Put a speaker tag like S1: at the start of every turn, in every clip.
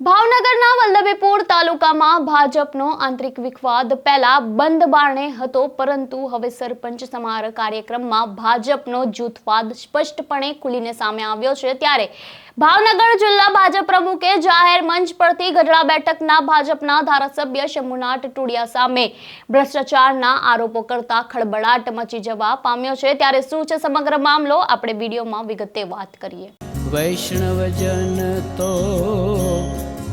S1: ભાવનગરના વલ્લભીપુર તાલુકામાં ભાજપનો આંતરિક વિખવાદ પહેલા બંધ બારણે હતો, પરંતુ હવે સરપંચ સમારોહ કાર્યક્રમમાં ભાજપનો જૂથવાદ સ્પષ્ટપણે ખુલીને સામે આવ્યો છે. ત્યારે ભાવનગર જિલ્લા ભાજપ પ્રમુખે જાહેર મંચ પરથી ગઢડા બેઠકના ભાજપના ધારાસભ્ય શંભુનાથ ટુડિયા સામે ભ્રષ્ટાચારના આરોપો કરતા ખળબળાટ મચી જવા પામ્યો છે. ત્યારે શું છે સમગ્ર મામલો? આપણે વિડીયોમાં વિગતે વાત કરીએ.
S2: વૈષ્ણવજન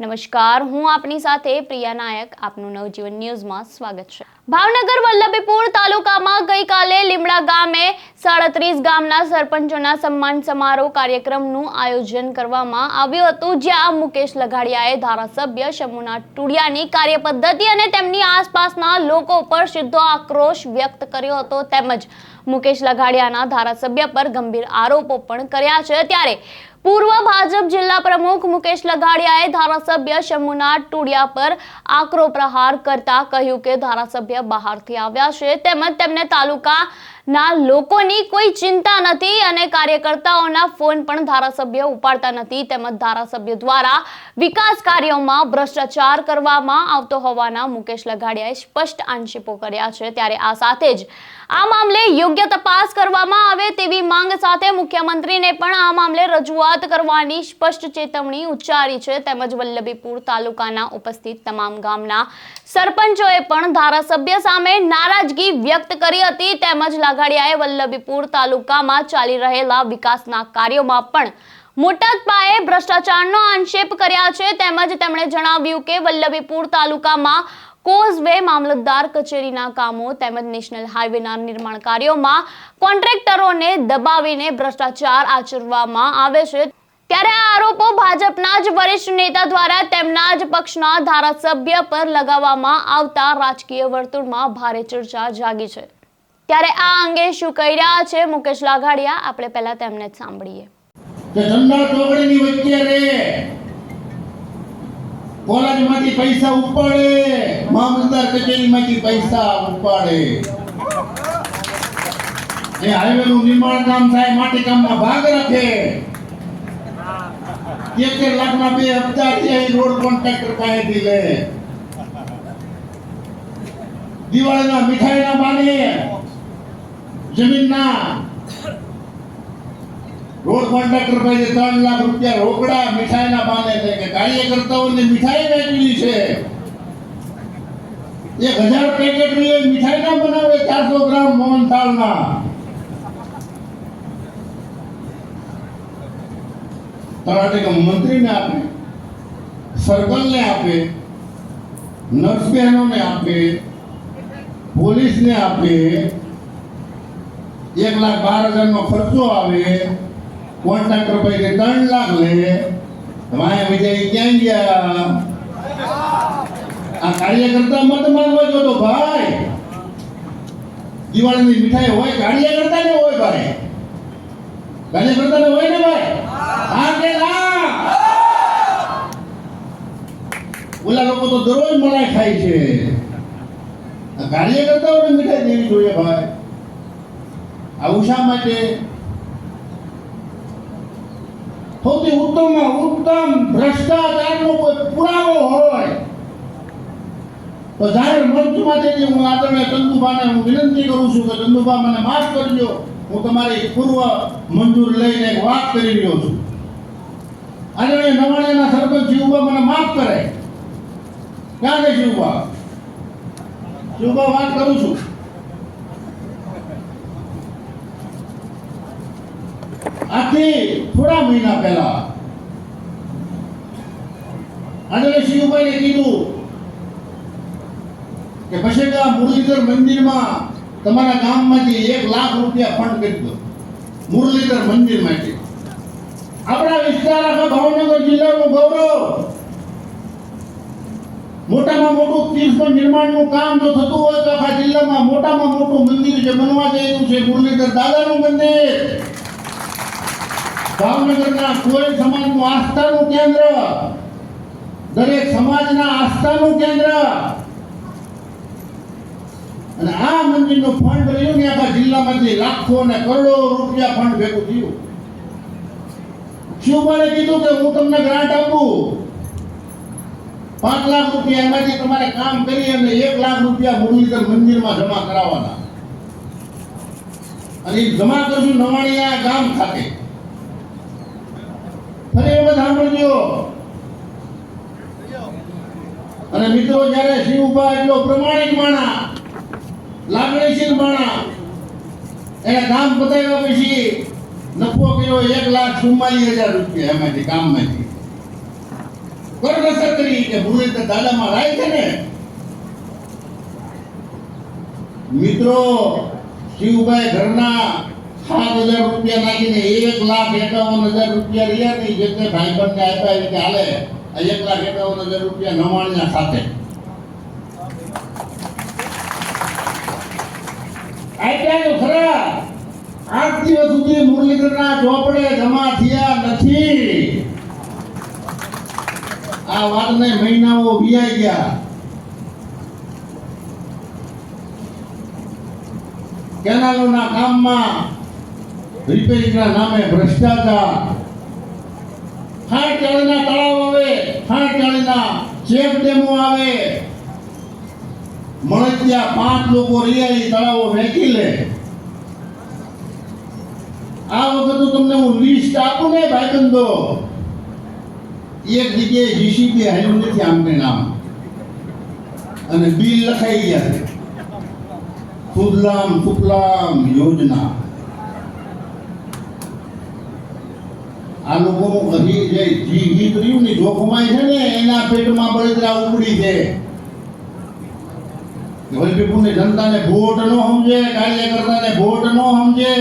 S1: નમસ્કાર, હું આપની સાથે પ્રિયા નાયક. આપનું નવજીવન ન્યૂઝમાં સ્વાગત છે. ભાવનગર વલ્લભીપુર તાલુકામાં ગઈકાલે લીમડા ગામે સાડત્રીસ ગામના સરપંચોના સન્માન સમારોહ કાર્યક્રમનું આયોજન કરવામાં આવ્યું હતું, જ્યાં મુકેશ લઘાડિયાએ ધારાસભ્ય શંભુનાથ ટુડિયાની કાર્યપદ્ધતિ અને તેમની આસપાસના લોકો પર સીધો આક્રોશ વ્યક્ત કર્યો હતો. તેમજ મુકેશ લઘાડિયાના ધારાસભ્ય પર ગંભીર આરોપો પણ કર્યા છે. ત્યારે પૂર્વ ભાજપ જિલ્લા પ્રમુખ મુકેશ લગાડિયાએ ધારાસભ્ય શંભુનાથ ટુડિયા પર આકરો પ્રહાર કરતા કહ્યું કે ધારાસભ્ય બહારથી આવ્યા છે તેમજ તેમને તાલુકાના લોકોની કોઈ ચિંતા નથી અને કાર્યકર્તાઓના ફોન પણ ધારાસભ્ય ઉપાડતા નથી તેમજ ધારાસભ્ય દ્વારા વિકાસ કાર્યોમાં ભ્રષ્ટાચાર કરવામાં આવતો હોવાના મુકેશ લગાડિયાએ સ્પષ્ટ આક્ષેપો કર્યા છે. ત્યારે આ સાથે જ આ મામલે યોગ્ય તપાસ કરવામાં આવે તેવી માંગ સાથે મુખ્યમંત્રીને પણ આ મામલે રજૂઆત કરવાની સ્પષ્ટ ચેતવણી ઉચ્ચારી છે. તેમજ વલ્લભીપુર તાલુકાના ઉપસ્થિત તમામ ગામના સરપંચોએ પણ ધારાસભ્ય સામે નારાજગી વ્યક્ત કરી હતી. તેમજ લાગાડિયાએ વલ્લભીપુર તાલુકામાં ચાલી રહેલા વિકાસના કાર્યોમાં પણ મોટા પાયે ભ્રષ્ટાચારનો આક્ષેપ કર્યા છે. તેમજ તેમણે જણાવ્યું કે વલ્લભીપુર તાલુકામાં કોઝવે મામલતદાર કચેરીના કામો તેમજ નેશનલ હાઈવેના નિર્માણ કાર્યોમાં કોન્ટ્રાક્ટરોને દબાવીને ભ્રષ્ટાચાર આચરવામાં આવે છે. ત્યારે આ આરોપો ભાજપના જ વરિષ્ઠ નેતા દ્વારા તેમના જ પક્ષના ધારાસભ્ય પર લગાવવામાં આવતા રાજકીય વર્તુળમાં ભારે ચર્ચા જાગી છે. ત્યારે આ અંગે શું કહી રહ્યા છે મુકેશ લાગાડિયા આપણે પહેલા તેમને જ સાંભળીએ
S3: કે ઠંડા ચોકડીની વચ્ચે રે કોલેજમાંથી પૈસા ઉપાડે. મામલતદાર કચેરીમાંથી પૈસા ઉપાડે. એ હાઈવેનું નિર્માણ કામ થાય, માટી કામમાં ભાગ રાખે. એક લાખ ના બે હપ્તા છે રોડ કોન્ટ્રાક્ટર પાસેથી લે. દિવાળીના મીઠાઈના બાને, જમીનના રોડ કોન્ટ્રાક્ટર પાસે ત્રણ લાખ રૂપિયા રોકડા મીઠાઈના બાને છે કે કાર્યકર્તાઓને મીઠાઈ વેચવી છે. એક હજાર પેકેટ મીઠાઈ ના બનાવે? ચારસો ગ્રામ મોહનથાળના. તલાટીનો મંત્રીને આપે સર્કલને આપે, નર્સ બહેનોને આપે, પોલીસને આપે, એક લાખ બાર હજારનો ખર્ચો આવે કોન્ટ્રાક્ટર કે ત્રણ લાખ લે. માયા વિજય ક્યાં ગયા? આ કાર્યકર્તા મત માંગવા જો તો ભાઈ, દિવાળીની મીઠાઈ હોય કાર્યકર્તા ને હોય ભાઈ. કાર્યકર્તા ને હોય ને ભાઈ? હા કે ના? ઓલા લોકો તો દરરોજ મલાઈ ખાય છે. કાર્યકર્તાઓને મીઠાઈ દેવી જોઈએ ભાઈ. આવું શા માટે? સૌથી ઉત્તમ ઉત્તમ ભ્રષ્ટાચારનો કોઈ પુરાવો હોય, તો જાહેર મંચમાંથી હું આદરણીય ચંદુભાને હું વિનંતી કરું છું કે ચંદુભા મને માફ કરજો, હું તમારી પૂર્વ મંજૂર લઈને એક વાત કરી રહ્યો છું. આદરણીય નવાણિયાના સરપંચ જીવભા મને માફ કરે. ક્યાં છે શિવભા જીવભા વાત કરું છું. આથી થોડા મહિના પહેલા. આદરણીય શિવભાઈને કીધું કે પછેડા મુરલીધર મંદિરમાં તમારા ગામમાંથી એક લાખ રૂપિયા ફંડ કરી દો. મુરલીધર મંદિર માટે આપણા વિસ્તાર આખા ભાવનગર જિલ્લાનું ગૌરવ. મોટામાં મોટું તીર્થ નિર્માણનું કામ જો થતું હોય તો આખા જિલ્લામાં મોટામાં મોટું મંદિર જે બનવા જઈ રહ્યું છે, મુરલીધર દાદાનું મંદિર. ભાવનગરના કોઈ સમાજનું આસ્થાનું કેન્દ્ર, દરેક સમાજના આસ્થાનું કેન્દ્ર. અને આ મંદિરનું ફંડ રહ્યું ને આખા જિલ્લામાંથી લાખો અને કરોડો રૂપિયા ફંડ ભેગું થયું. શિવપાલે કીધું કે હું તમને ગ્રાન્ટ આપું. પાંચ લાખ રૂપિયા એમાંથી તમારે કામ કરી અને એક લાખ રૂપિયા મુરલીધર મંદિરમાં જમા કરાવવાના. અને જમા કરશું નવાણીયા ગામ ખાતે. અને મિત્રો, જ્યારે શિવભા એટલો પ્રમાણિક માણા લાગણીશીલ માણા એને કામ પતાવ્યા પછી નફો કર્યો એક લાખ ચુમ્માલીસ હજાર રૂપિયા એમાંથી, કામમાંથી. કરકસર કરી કે ભૂલે તો દાદામાં રાય છે ને? મિત્રો, શિવભાઈ ઘરના સાત હજાર રૂપિયા નાખીને એક લાખ એકાવન હજાર રૂપિયા રહ્યા ને જે તે ભાઈબંધને આપ્યા એ ચાલે એક લાખ એકાવન હજાર રૂપિયા નવાણિયા સાથે. આપ્યા તો સુધી મુરલીધરના ચોપડે જમા થયા નથી. આ વાતને મહિનાઓ વિયાઈ ગયા. કેનાલોના કામમાં રિપેરિંગના નામે ભ્રષ્ટાચાર. ખાણ તળાવ આવે ખાણ ચેક ડેમો આવે. મળે ત્યાં પાંચ લોકો રિયાળી તળાવો વેચી લે. આ વખત તમને હું લિસ્ટ આપું ને ભાઈબંધો એક જગ્યાએ જીસીબી હાલ્યું નથી આમને નામ. અને બિલ લખાઈ ગયા છે. સુજલામ સુકલામ યોજના. આ લોકોનું હજી જે જી હિત રહ્યું ને જોખમાય છે ને, એના પેટમાં બળતરા ઉપડી છે. વલભીપુરની જનતાને ભોટ ન સમજે, કાર્યકર્તાને ભોટ ન સમજે.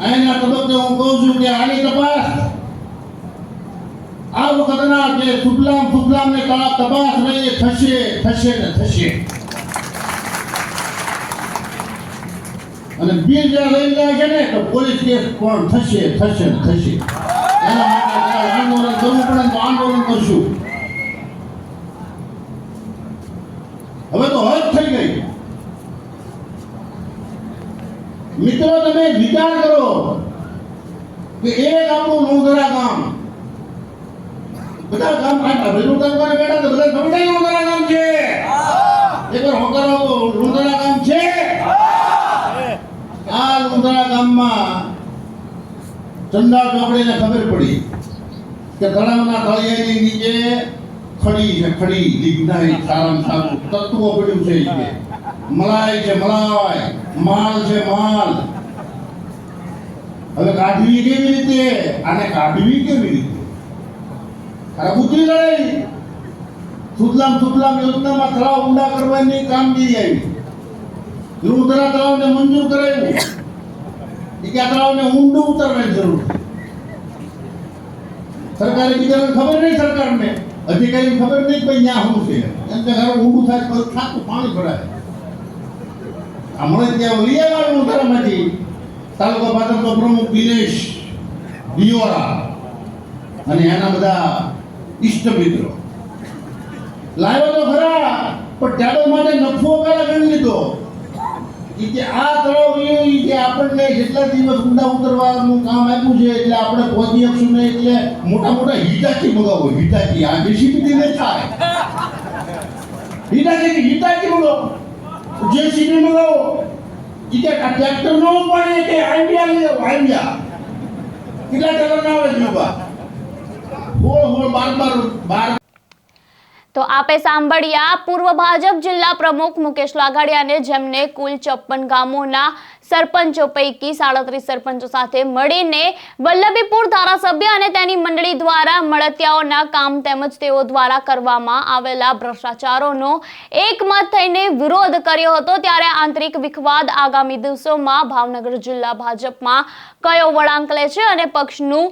S3: અહીંના તબક્કે હું કહું છું કે આની તપાસ, આ વખતના જે સુફલામ સુફલામ ને તપાસ રહી થશે થશે ને થશે. અને બે જ્યાં લઈ જાય છે ને તો પોલીસ કેસ પણ થશે થશે થશે. એના માટે આંદોલન કરવું પડે તો આંદોલન કરશું. હવે તો હદ થઈ ગઈ. મિત્રો, તમે વિચાર કરો કે એક આપણું નોંધરા ગામ. બધા ગામ કાઢા ભેલું કામ કરે બેઠા તો બધા ખબર નોંધરા ગામ ગામમાં ચંદા ચોકડીને ખબર પડી કે તળાવના તળિયાની નીચે ખડી છે, ખડી લિગ્નાઇટ સારામ સારું. તત્વો પડ્યું છે મલાય છે મલાય માલ છે, માલ. હવે કાઢવી કેવી રીતે? આને કાઢવી કેવી રીતે? અરે બુદ્ધિ લડાઈ સુજલામ સુફલામ યોજનામાં તળાવ ઊંડા કરવાની કામગીરી આવી. લુણધરા તળાવને મંજૂર કરાવ્યું. એ તળાવને ઊંડું ઉતરવાની જરૂર છે. સરકારે બીજાને ખબર નહીં સરકારને? અધિકારીને ખબર નહીં કે ભાઈ ન્યા શું છે? એમ કે ઘરે ઊંડું થાય તો ખાતું, પાણી ભરાય. હમણાં ત્યાં આવવાનું ઉતારામાંથી તાલુકા પાટણનો પ્રમુખ દિનેશ દિયોરા અને એના બધા ઈષ્ટ મિત્રો. લાવ્યો તો ખરા, પણ ટેડો માટે નફો કયા ગણી લીધો. કે આ તળાવ રહ્યું કે આપણને જેટલા દિવસ ઊંડા ઉતરવાનું કામ આપ્યું છે, એટલે આપણે પહોંચી શકશું નહીં, એટલે મોટા મોટા હિટાચી મગાવો. હિટાચી આ જેસીબી ને થાય. હિટાચી હિટાચી મગાવો. જેસીબી મગાવો. કે આ ટ્રેક્ટર નો પડે કે આઈડિયા લે, આઈડિયા. કેટલા ટેલર ના આવે જોવા? હોળ હોળ, બાર બાર બાર
S1: તો આપે સાંભળ્યા, પૂર્વ ભાજપ જિલ્લા પ્રમુખ મુકેશ લાગાડિયાને જેમને કુલ ચોપન ગામોના સરપંચો પૈકી સાડત્રીસ સરપંચો સાથે મળીને વલ્લભીપુર ધારાસભ્ય અને તેની મંડળી દ્વારા મળતિયાઓના કામ તેમજ તેઓ દ્વારા કરવામાં આવેલા ભ્રષ્ટાચારોનો એકમત થઈને વિરોધ કર્યો હતો ત્યારે આંતરિક વિખવાદ આગામી દિવસોમાં ભાવનગર જિલ્લા ભાજપમાં કયો વળાંક લે છે અને પક્ષનું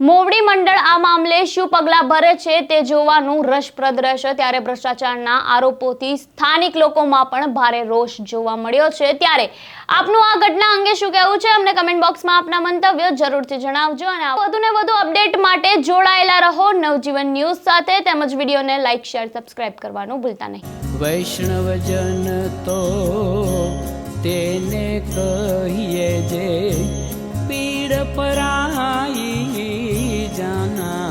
S1: મોવડી મંડળ આ મામલે શું પગલાં ભરે છે તે જોવાનું રસપ્રદ રહેશે. ત્યારે ભ્રષ્ટાચારના આરોપોથી સ્થાનિક લોકોમાં પણ ભારે રોષ જોવા મળ્યો છે. ત્યારે આપનું આ ઘટના અંગે શું કહેવું છે? અમને કમેન્ટ બોક્સમાં આપના મંતવ્ય જરૂરથી જણાવજો અને વધુ ને વધુ અપડેટ માટે જોડાયેલા રહો. નવજીવન ન્યૂઝ સાથે તેમજ વિડીયોને લાઇક શેર સબસ્ક્રાઇબ કરવાનું ભૂલતા નહીં.
S2: વૈષ્ણવજન તો તેને કહીએ જે પીડ પરાઈ জানা